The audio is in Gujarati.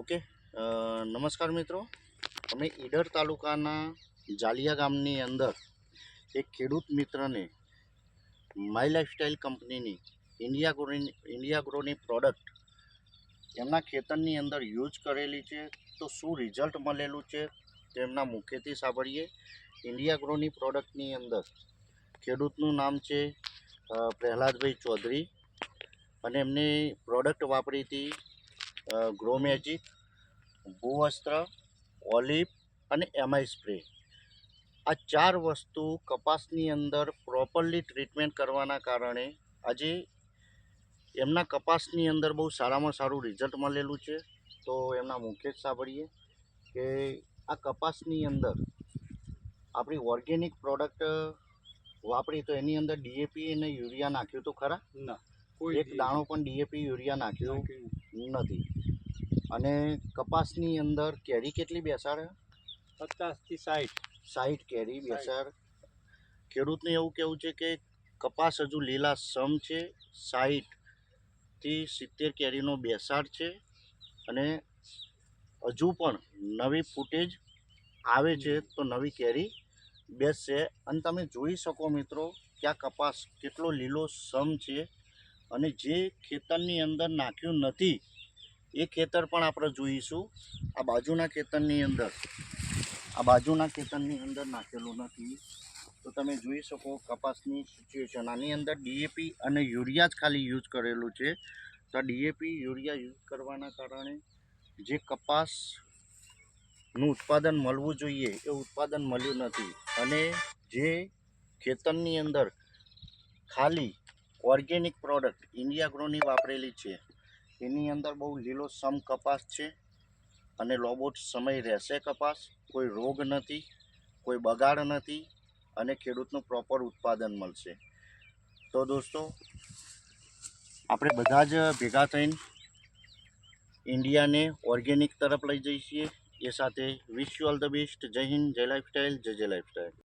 ઓકે. નમસ્કાર મિત્રો. અમે ઈડર તાલુકાના જાલિયા ગામની અંદર એક ખેડૂત મિત્રને માય લાઈફસ્ટાઈલ કંપનીની ઇન્ડિયા ગ્રોની ઇન્ડિયા ગ્રોની પ્રોડક્ટ એમના ખેતરની અંદર યુઝ કરેલી છે. તો શું રિઝલ્ટ મળેલું છે તેમના મુખ્યથી સાંભળીએ. ઇન્ડિયા ગ્રોની પ્રોડક્ટની અંદર ખેડૂતનું નામ છે પ્રહલાદભાઈ ચૌધરી. અને એમને પ્રોડક્ટ વાપરી હતી ગ્રો મેજિક ભૂવસ્ત્ર ઓલિવ અને એમઆઈ સ્પ્રે. આ ચાર વસ્તુ કપાસની અંદર પ્રોપરલી ટ્રીટમેન્ટ કરવાના કારણે આજે એમના કપાસની અંદર બહુ સારામાં સારું રિઝલ્ટ મળેલું છે. તો એમના મુખ્ય સાંભળીએ કે આ કપાસની અંદર આપણી ઓર્ગેનિક પ્રોડક્ટ વાપરી તો એની અંદર ડીએપી અને યુરિયા નાખ્યું તો ખરા? ના એક દાણો પણ ડીએપી યુરિયા નાખ્યું નથી. અને કપાસની અંદર કેરી કેટલી બેસાડે? પચાસથી સાઠ સાઠ કેરી બેસાડ. ખેડૂતને એવું કહેવું છે કે કપાસ હજુ લીલા સમ છે સાઠથી સિત્તેર કેરીનો બેસાડ છે અને હજુ પણ નવી ફૂટેજ આવે છે તો નવી કેરી બેસશે. અને તમે જોઈ શકો મિત્રો કે આ કપાસ કેટલો લીલો સમ છે અને જે ખેતરની અંદર નાખ્યું નથી, એ ખેતર પણ આપણે જોઈશું. આ બાજુના ખેતરની અંદર, આ બાજુના ખેતરની અંદર નાખેલું નથી. તો તમે જોઈ શકો કપાસની સિચ્યુએશન આની અંદર ડીએપી અને યુરિયા જ ખાલી યુઝ કરેલું છે. તો આ ડીએપી, યુરિયા યુઝ કરવાના કારણે જે કપાસનું ઉત્પાદન મળવું જોઈએ, એ ઉત્પાદન મળ્યું નથી. અને જે ખેતરની અંદર ખાલી ઓર્ગેનિક પ્રોડક્ટ ઇન્ડિયા ગ્રોની વાપરેલી છે. એની અંદર બહુ લીલો સમ કપાસ છે અને લોબોટ સમય રહેશે કપાસ. કોઈ રોગ નથી, કોઈ બગાડ નથી અને ખેડૂતનું પ્રોપર ઉત્પાદન મળશે. તો દોસ્તો, આપણે બધા જ ભેગા થઈને ઇન્ડિયાને ઓર્ગેનિક તરફ લઈ જઈએ એ સાથે wish you all the best Jai Hind, Jai lifestyle જય જય લાઈફસ્ટાઈલ